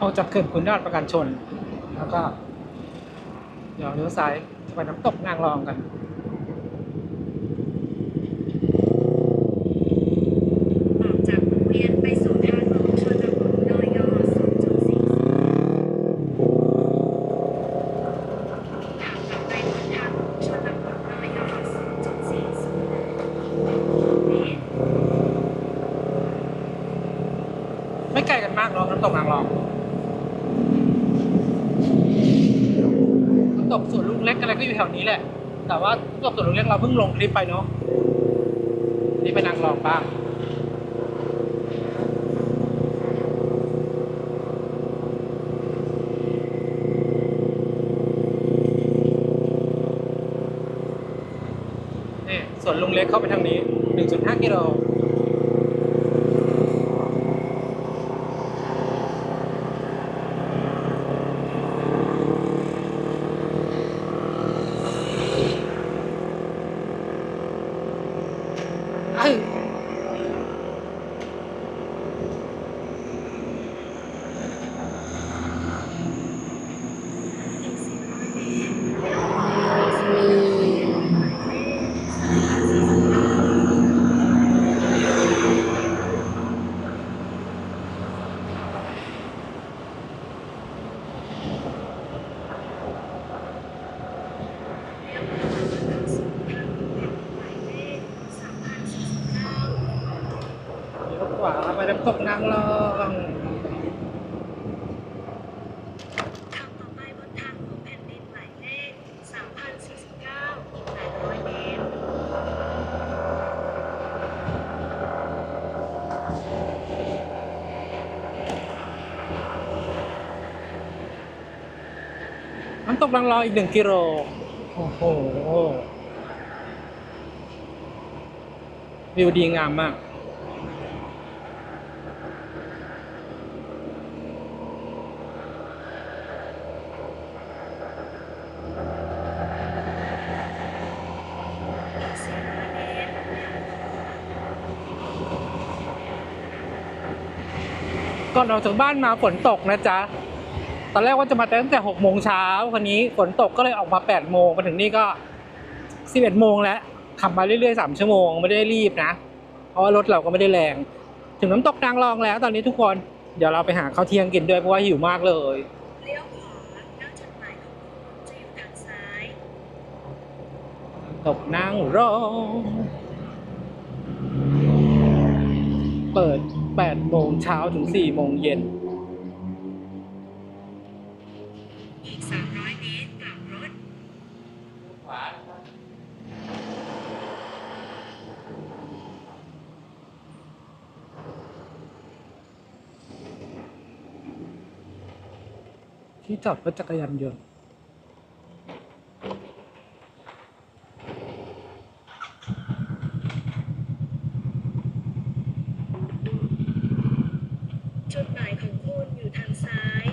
ออกจากเขื่อนขุนด่านประกันชน แล้วก็เดี๋ยวเลี้ยวซ้ายจะไปน้ำตกนางรองกัน ออกจากวงเวียนไปสู่ทางหลวงชนบทนอย2.40ขับต่อไปบนทางหลวงชนบทนอย2.40เมตร ไม่ไกลกันมากเนาะน้ำตกนางรอง น้ำตกสวนลุงเล็กอะไรก็อยู่แถวนี้แหละ แต่ว่าน้ำตกสวนลุงเล็กเราเพิ่งลงคลิปไปเนาะนี่ไปนางรองบ้างนี่สวนลุงเล็กเข้าไปทางนี้ 1.5 กิโล เอ้ย อีก400เมตรเลี้ยวขวาไปสู่ทางหลวงหมายเลข349 เลี้ยวขวาเข้าสู่ทางหลวงหมายเลข3049 เลี้ยวขวาไปน้ำตกนางรอง ขับต่อไปบนทางหลวงแผ่นดินหมายเลข3049อีก800เมตร น้ำตกนางรองอีกหนึ่งกิโลโอ้โหวิวดีงามมากอีก400เมตรก่อนออกจากบ้านมาฝนตกนะจ๊ะ ตอนแรกว่าจะมาตั้งแต่หกโมงเช้าคนนี้ฝนตกก็เลยออกมาแปดโมงมาถึงนี่ก็สิบเอ็ดโมงแล้วขับมาเรื่อยๆสามชั่วโมงไม่ได้รีบนะ เพราะว่ารถเราก็ไม่ได้แรง ถึงน้ำตกนางรองแล้ว ตอนนี้ทุกคนเดี๋ยวเราไปหาข้าวเที่ยงกินด้วยเพราะว่าหิวมากเลยเลี้ยวขวาแล้วจุดหมายของคุณจะอยู่ทางซ้ายตกนางรองเปิด8โมงเช้าถึง4โมงเย็น อีก 300 เมตรกลับรถ ที่ จอดรถจักรยานยนต์ จุดหมายของคุณอยู่ทางซ้าย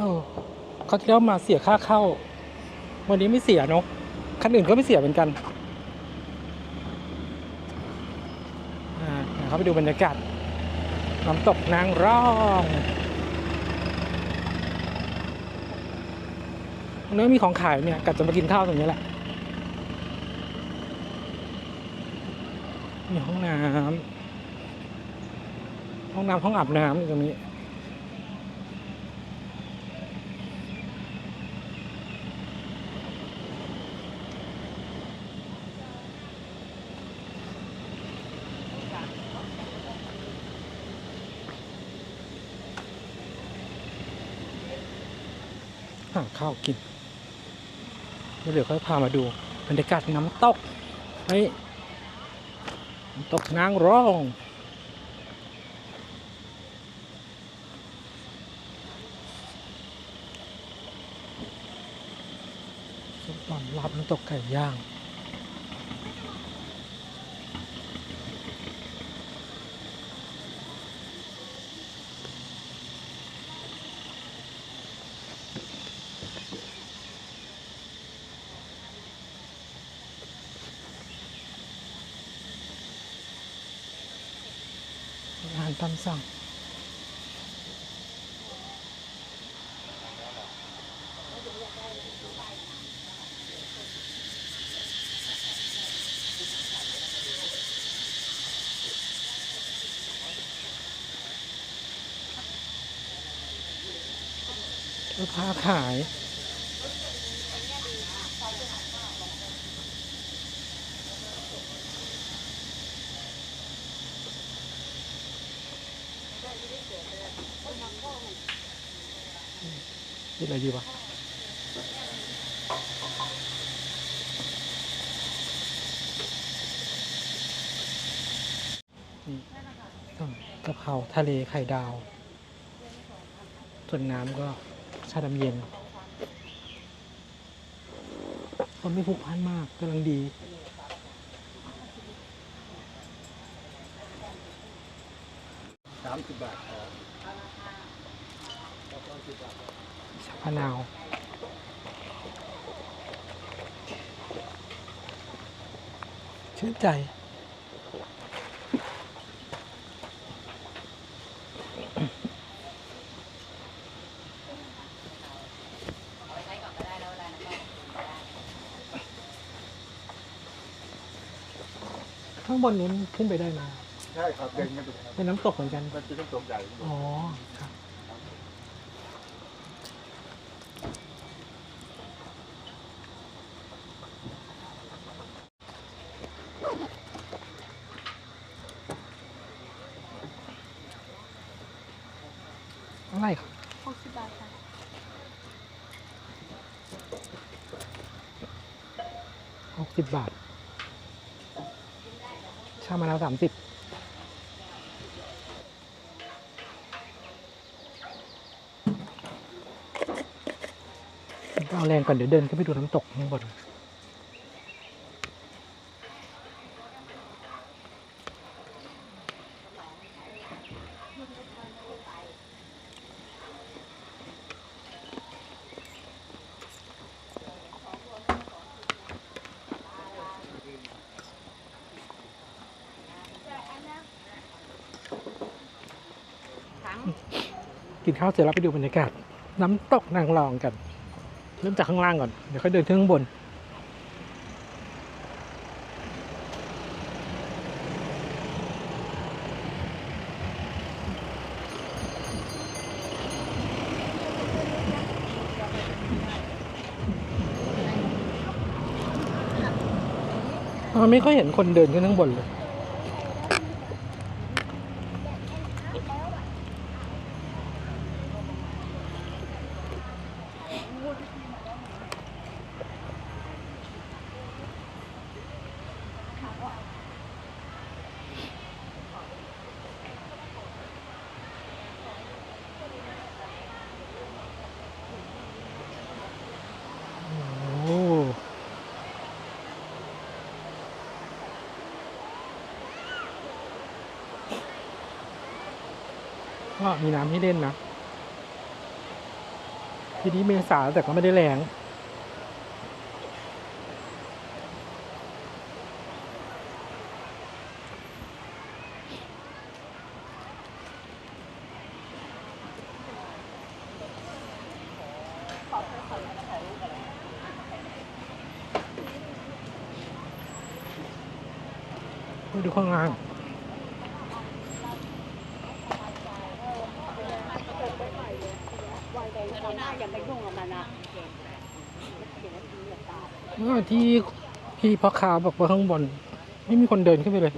โอ้ เขาที่แล้วมาเสียค่าเข้า วันนี้ไม่เสียเนาะคันอื่นก็ไม่เสียเหมือนกันอ่าเดี๋ยวเขาไปดูบรรยากาศน้ำตกนางรองตรงนี้อมีของขายเนี่ยกัดจะมากินข้าวตรงนี้แหละมีห้องน้ำห้องน้ำห้องอาบน้ำตรงนี้ ข้าวกินแล้วเดี๋ยวค่อยพามาดูบรรยากาศน้ำตกเฮ้ยน้ำตกนางร้องส้มตำลาบน้ำตกไก่ย่าง นามสั่ง ค้าขาย นี่อะไรดีวะนี่กะเพราทะเลไข่ดาว ส่วนน้ำก็ ชาดำเย็น คนไม่ผูกพันมากกำลังดีสามสิบบาทชาพะนาวชื่นใจางบนนี้มันขึ้นไปได้ไหมใช่ครับเดินกันไปครับเป็นน้ำตกเหมือนกัน มันจะต้องตกใหญ่อ๋อ ครับ อะไรครับหกสิบบาทค่ะ หกสิบบาท ชามะนาวสามสิบเอาแรงก่อนเดี๋ยวเดินขึ้นไปดูน้ำตกข้างบน กินข้าวเสร็จแล้วไปดูบรรยากาศ น้ำตกนางรองกัน เริ่มจากข้างล่างก่อน เดี๋ยวค่อยเดินขึ้นข้างบน มันไม่ค่อยเห็นคนเดินขึ้นข้างบนเลย โอ้ ก็มีน้ำให้เล่นนะ ทีนี้เมษาแต่ก็ไม่ได้แรง ดูข้างล่าง อย่าไปยุ่งกับมันนะ เมื่อ ที่พี่พ่อค้าบอกว่าข้างบน ไม่มีคนเดินขึ้นไปเลย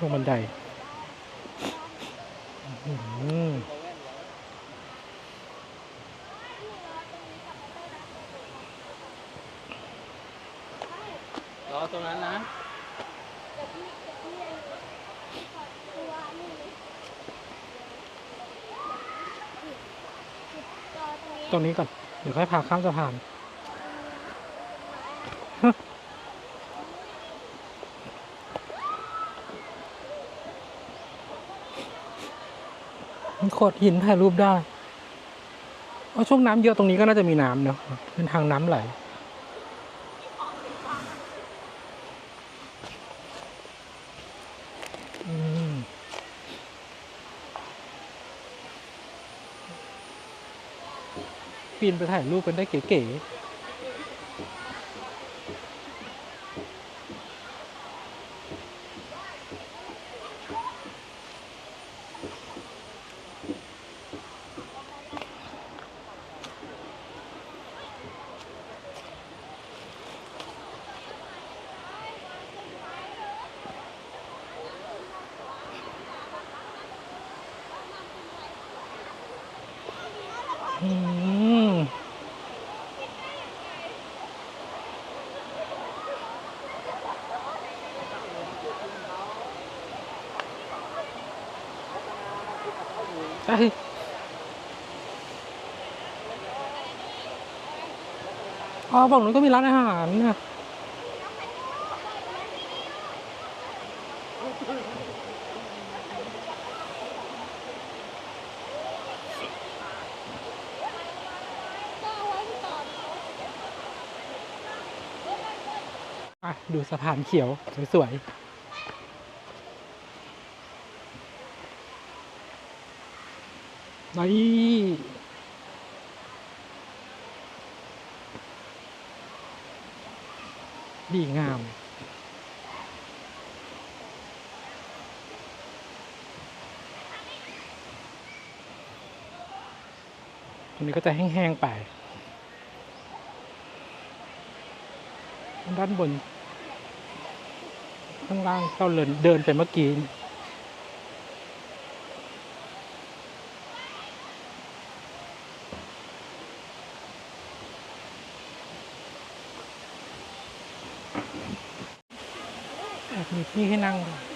ลงบันไดอื้อหือ รอตรงนั้นนะ ตรงนี้ก่อน เดี๋ยวค่อยพาข้ามสะพานมีโขดหินถ่ายรูปได้ เพราะช่วงน้ำเยอะตรงนี้ก็น่าจะมีน้ำเนาะเป็นทางน้ำไหล ปีนไปถ่ายรูปกันได้เก๋ อ๋อฝั่งนู้นก็มีร้านอาหารนะอะดูสะพานเขียว สวยๆ นี่ดีงาม ตรงนี้ก็จะแห้งๆไป ด้านบน ข้างล่างเราเดินเดินไปเมื่อกี้ มีที่ให้นั่งด้วย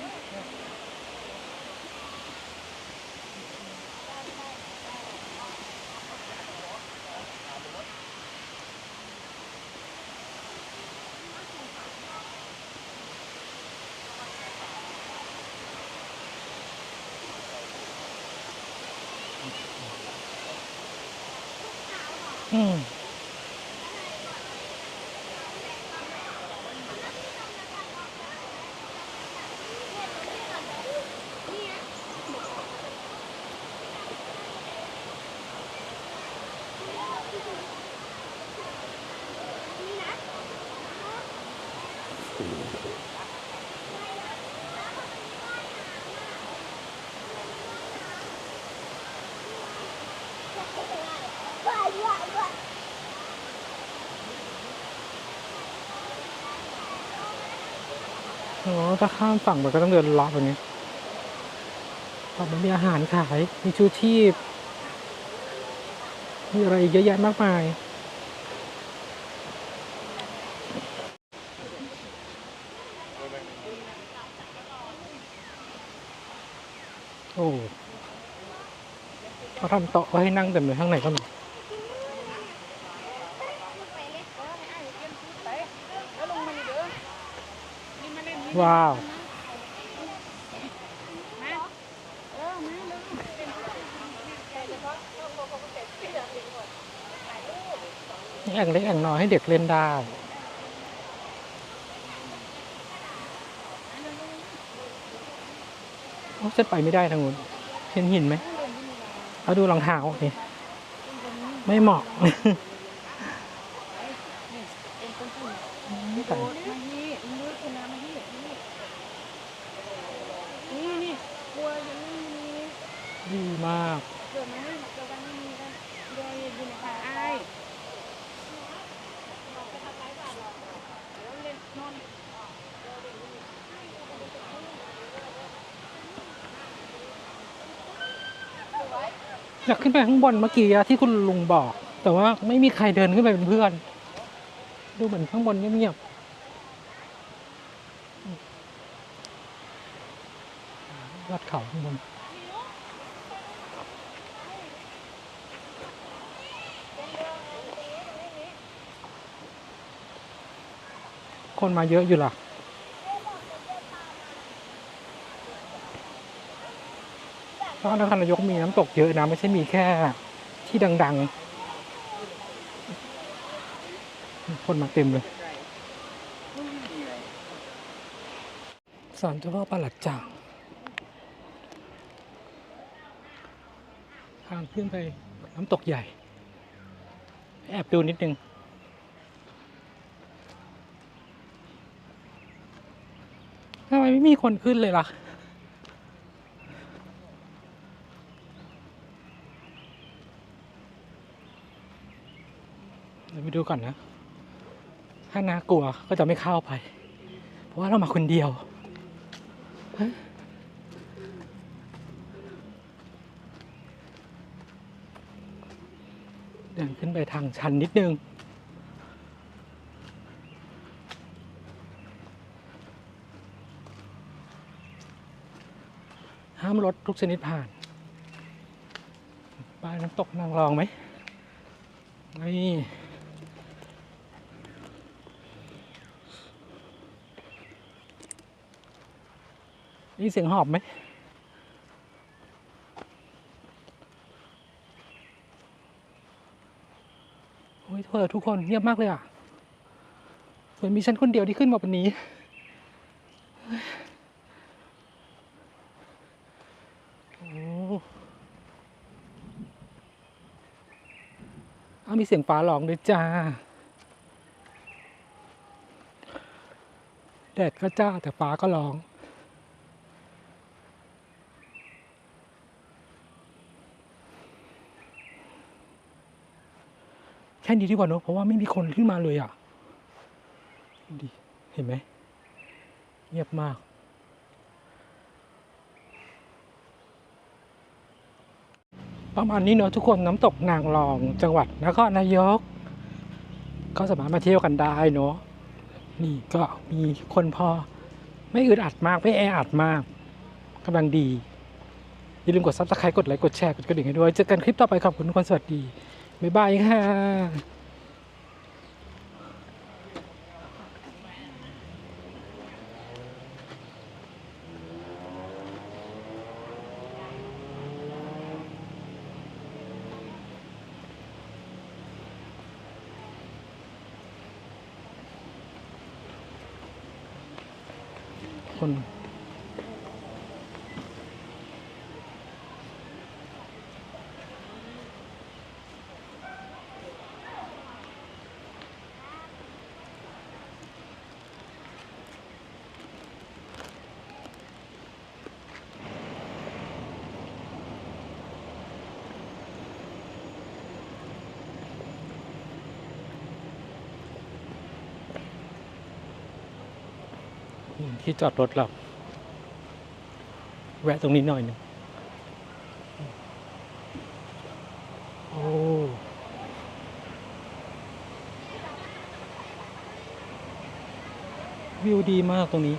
โอ้ถ้าข้ามฝั่งมันก็ต้องเดินเลาะแบบนี้ฝั่งมันมีอาหารขาย มีชูชีพ มีอะไรอีกเยอะแยะมากมาย อ้เขาทำโต๊ะไว้ให้นั่งเต็มเลยข้างในก็มีว้าวนี่แอ่งเล็กแอ่งน้อยให้เด็กเล่นได้ เส้นไปไม่ได้ทางนู้นเห็นหินไหมเอาดูรองเท้าสิไม่เหมาะ แต่ นี่นี่กลัวยังไม่มี ดีมาก เดี๋ยวนะเดี๋ยวกันไม่มีกันเดี๋ยวอยู่ในป่าไอ้เล่นนอน อยากขึ้นไปข้างบนเมื่อกี้ที่คุณลุงบอก แต่ว่าไม่มีใครเดินขึ้นไปเป็นเพื่อน ดูเหมือนข้างบนเงียบๆยอดเขาข้างบนคนมาเยอะอยู่ล่ะเพราะนครนายกมีน้ำตกเยอะนะไม่ใช่มีแค่ที่ดัง ๆ คนมาเต็มเลยสารเจ้าพ่อประหลัดจ่างทางขึ้นไปน้ำตกใหญ่ แอบดูนิดนึงทำไมไม่มีคนขึ้นเลยล่ะ ดูก่อนนะ ถ้าน่ากลัวก็จะไม่เข้าไป เพราะว่าเรามาคนเดียวเดินขึ้นไปทางชันนิดนึง ห้ามรถทุกชนิดผ่านป้ายน้ำตกนางรองไหมนี่ นี่เสียงหอบไหมโอ้ยเธอทุกคนเงียบมากเลยอะเหมือนมีฉันคนเดียวที่ขึ้นมาวันนี้ โอ้เอามีเสียงฟ้าร้องด้วยจ้า แดดก็จ้าแต่ฟ้าก็ร้อง แค่นี้ดีกว่าเนอะเพราะว่าไม่มีคนขึ้นมาเลยอะดูดิเห็นไหมเงียบมาก ประมาณนี้เนอะทุกคนน้ำตกนางรองจังหวัดนครนายก ก็สามารถมาเที่ยวกันได้เนอะนี่ก็มีคนพอ ไม่อึดอัดมาก ไม่แออัดมากกำลังดี อย่าลืมกดซับสไครต์กดไลค์กดแชร์กดกระดิ่งให้ด้วย เจอกันคลิปต่อไปขอบคุณทุกคนสวัสดี บ๊ายบายค่ะคน ที่จอดรถเรา แวะตรงนี้หน่อยหนึ่งโอ้วิวดีมากตรงนี้